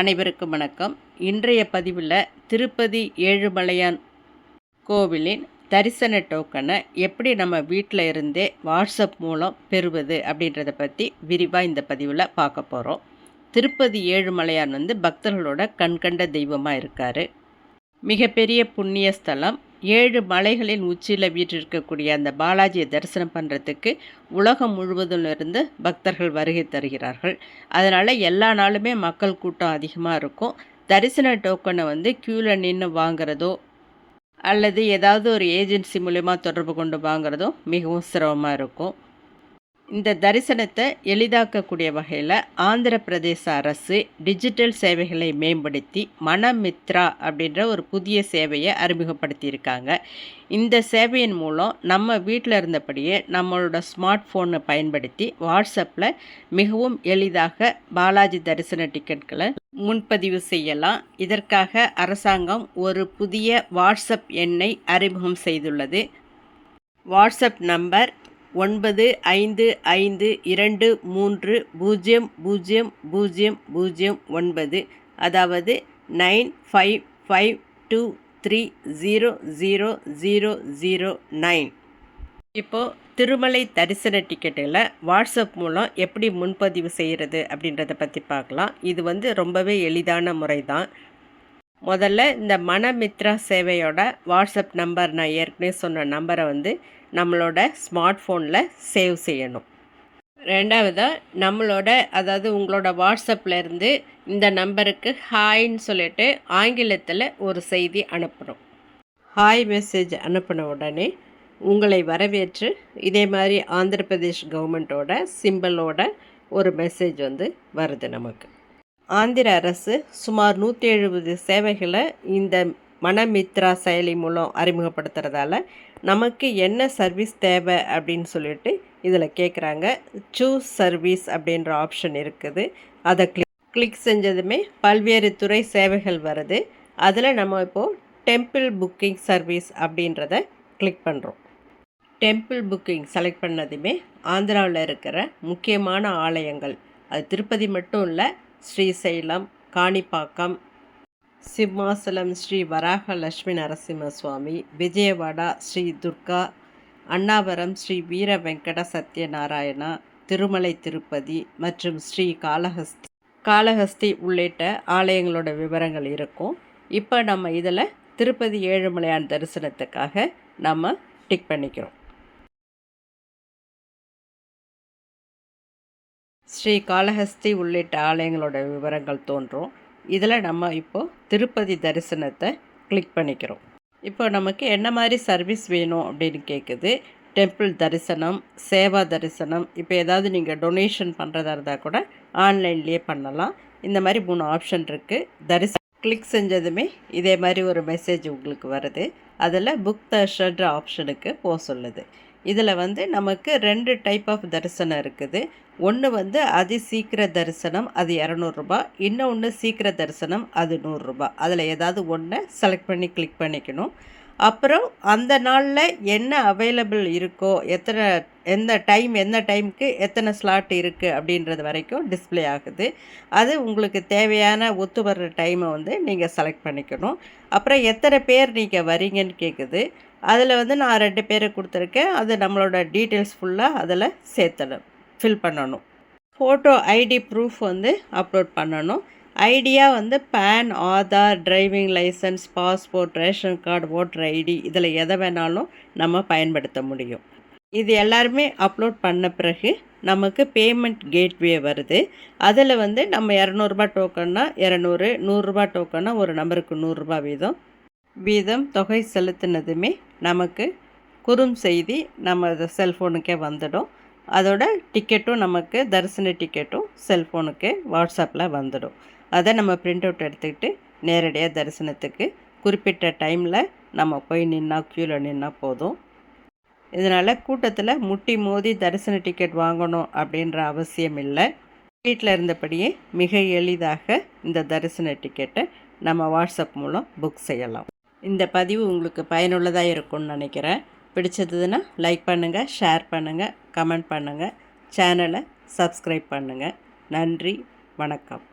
அனைவருக்கும் வணக்கம். இன்றைய பதிவில் திருப்பதி ஏழுமலையான் கோவிலின் தரிசன டோக்கனை எப்படி நம்ம வீட்டில் இருந்தே வாட்ஸ்அப் மூலம் பெறுவது அப்படின்றத பற்றி விரிவாக இந்த பதிவில் பார்க்க போகிறோம் திருப்பதி ஏழுமலையான் வந்து பக்தர்களோட கண்கண்ட தெய்வமாக இருக்கார். மிகப்பெரிய புண்ணிய ஸ்தலம் ஏழு மலைகளின் உச்சியில் வீற்றிருக்கக்கூடிய அந்த பாலாஜியை தரிசனம் பண்ணுறதுக்கு உலகம் முழுவதும் இருந்து பக்தர்கள் வருகை தருகிறார்கள். அதனால் எல்லா நாளுமே மக்கள் கூட்டம் அதிகமாக இருக்கும். தரிசன டோக்கனை வந்து க்யூவில் நின்று வாங்குறதோ அல்லது ஏதாவது ஒரு ஏஜென்சி மூலயமா தொடர்பு கொண்டு வாங்குறதோ மிகவும் சிரமமாக இருக்கும். இந்த தரிசனத்தை எளிதாக்கக்கூடிய வகையில் ஆந்திர பிரதேச அரசு டிஜிட்டல் சேவைகளை மேம்படுத்தி மனமித்ரா அப்படின்ற ஒரு புதிய சேவையை அறிமுகப்படுத்தியிருக்காங்க. இந்த சேவையின் மூலம் நம்ம வீட்டில் இருந்தபடியே நம்மளோட ஸ்மார்ட் ஃபோனை பயன்படுத்தி வாட்ஸ்அப்பில் மிகவும் எளிதாக பாலாஜி தரிசன டிக்கெட்களை முன்பதிவு செய்யலாம். இதற்காக அரசாங்கம் ஒரு புதிய வாட்ஸ்அப் எண்ணை அறிமுகம் செய்துள்ளது. வாட்ஸ்அப் நம்பர் ஒன்பது ஐந்து ஐந்து இரண்டு மூன்று பூஜ்ஜியம் பூஜ்ஜியம் பூஜ்ஜியம் பூஜ்ஜியம் ஒன்பது அதாவது nine five five two three zero zero zero zero nine. இப்போது திருமலை தரிசன டிக்கெட்டில் வாட்ஸ்அப் மூலம் எப்படி முன்பதிவு செய்கிறது அப்படின்றத பற்றி பார்க்கலாம். இது வந்து ரொம்பவே எளிதான முறை தான் முதல்ல இந்த மனமித்ரா சேவையோட வாட்ஸ்அப் நம்பர் நான் ஏற்கனவே சொன்ன நம்பரை வந்து நம்மளோட ஸ்மார்ட் ஃபோனில் சேவ் செய்யணும். ரெண்டாவதாக நம்மளோட அதாவது உங்களோட வாட்ஸ்அப்பில் இருந்து இந்த நம்பருக்கு ஹாய்ன்னு சொல்லிட்டு ஆங்கிலத்தில் ஒரு செய்தி அனுப்பணும். ஹாய் மெசேஜ் அனுப்பின உடனே உங்களை வரவேற்று இதே மாதிரி ஆந்திர பிரதேஷ் கவர்மெண்ட்டோட சிம்பிளோட ஒரு மெசேஜ் வந்து வருது நமக்கு. ஆந்திர அரசு சுமார் நூற்றி எழுபது சேவைகளை இந்த மனமித்ரா செயலி மூலம் அறிமுகப்படுத்துறதால நமக்கு என்ன சர்வீஸ் தேவை அப்படின்னு சொல்லிட்டு இதில் கேட்குறாங்க சூஸ் சர்வீஸ் அப்படின்ற ஆப்ஷன் இருக்குது. அதை கிளிக் கிளிக் செஞ்சதுமே பல்வேறு துறை சேவைகள் வருது. அதில் நம்ம இப்போது டெம்பிள் புக்கிங் சர்வீஸ் அப்படின்றத கிளிக் பண்ணுறோம் டெம்பிள் புக்கிங் செலக்ட் பண்ணதுமே ஆந்திராவில் இருக்கிற முக்கியமான ஆலயங்கள். அது திருப்பதி மட்டும் இல்லை ஸ்ரீசைலம் காணிப்பாக்கம் சிம்மாசலம் ஸ்ரீ வராக லட்சுமி நரசிம்ம சுவாமி விஜயவாடா ஸ்ரீ துர்கா அண்ணாவரம் ஸ்ரீ வீர வெங்கட சத்யநாராயணா திருமலை திருப்பதி மற்றும் ஸ்ரீ காளஹஸ்தி காளஹஸ்தி உள்ளிட்ட ஆலயங்களோட விவரங்கள் இருக்கும். இப்போ நம்ம இதில் திருப்பதி ஏழுமலையான் தரிசனத்துக்காக நம்ம டிக் பண்ணிக்கிறோம். ஸ்ரீ காளஹஸ்தி உள்ளிட்ட ஆலயங்களோட விவரங்கள் தோன்றும். இதில் நம்ம இப்போது திருப்பதி தரிசனத்தை கிளிக் பண்ணிக்கிறோம். இப்போ நமக்கு என்ன மாதிரி சர்வீஸ் வேணும் அப்படின்னு கேட்குது டெம்பிள் தரிசனம் சேவா தரிசனம் இப்போ ஏதாவது நீங்கள் டொனேஷன் பண்ணுறதா இருந்தால் கூட ஆன்லைன்லேயே பண்ணலாம். இந்த மாதிரி மூணு ஆப்ஷன் இருக்குது தரிசனம் கிளிக் செஞ்சதுமே இதே மாதிரி ஒரு மெசேஜ் உங்களுக்கு வருது. அதில் புக் தர்ஷன்ற ஆப்ஷனுக்கு போக சொல்லுது. இதில் வந்து நமக்கு ரெண்டு டைப் ஆஃப் தரிசனம் இருக்குது. ஒன்று வந்து அதி சீக்கிர தரிசனம் அது இரநூறுபா. இன்னொன்று சீக்கிர தரிசனம் அது நூறுரூபா அதில் ஏதாவது ஒன்று செலக்ட் பண்ணி கிளிக் பண்ணிக்கணும். அப்புறம் அந்த நாளில் என்ன அவைலபிள் இருக்கோ எத்தனை எந்த டைம் எந்த டைமுக்கு எத்தனை ஸ்லாட் இருக்குது அப்படின்றது வரைக்கும் டிஸ்பிளே ஆகுது. அது உங்களுக்கு தேவையான ஒத்து வர்ற டைமை வந்து நீங்கள் செலக்ட் பண்ணிக்கணும். அப்புறம் எத்தனை பேர் நீங்கள் வரீங்கன்னு கேட்குது அதில் வந்து நான் ரெண்டு பேரை கொடுத்துருக்கேன். அது நம்மளோட டீட்டெயில்ஸ் ஃபுல்லாக அதில் சேர்த்தணும் ஃபில் பண்ணணும். ஃபோட்டோ ஐடி ப்ரூஃப் வந்து அப்லோட் பண்ணணும். ஐடியாக வந்து PAN Aadhaar driving licence passport ration card voter ID இதில் எதை வேணாலும் நம்ம பயன்படுத்த முடியும். இது எல்லாருமே அப்லோட் பண்ண பிறகு நமக்கு பேமெண்ட் கேட்வே வருது. அதில் வந்து நம்ம இரநூறுபா டோக்கன்னா இரநூறு நூறுரூபா டோக்கன்னா ஒரு நம்பருக்கு நூறுரூபா வீதம் வீதம் தொகை செலுத்தினதுமே நமக்கு குறும் செய்தி நம்ம செல்ஃபோனுக்கே வந்துடும். அதோட டிக்கெட்டும் நமக்கு தரிசன டிக்கெட்டும் செல்ஃபோனுக்கு வாட்ஸ்அப்பில் வந்துடும். அதை நம்ம பிரிண்ட் அவுட் எடுத்துக்கிட்டு நேரடியாக தரிசனத்துக்கு குறிப்பிட்ட டைமில் நம்ம போய் நின்னா க்யூவில் நின்னா போதும். இதனால் கூட்டத்தில் முட்டி மோதி தரிசன டிக்கெட் வாங்கணும் அப்படின்ற அவசியம் இல்லை. வீட்டில் இருந்தபடியே மிக எளிதாக இந்த தரிசன டிக்கெட்டை நம்ம வாட்ஸ்அப் மூலம் புக் செய்யலாம். இந்த பதிவு உங்களுக்கு பயனுள்ளதாக இருக்கும்னு நினைக்கிறேன். பிடிச்சதுன்னா லைக் பண்ணுங்கள் ஷேர் பண்ணுங்கள் கமெண்ட் பண்ணுங்கள் சேனலை சப்ஸ்கிரைப் பண்ணுங்கள் நன்றி வணக்கம்.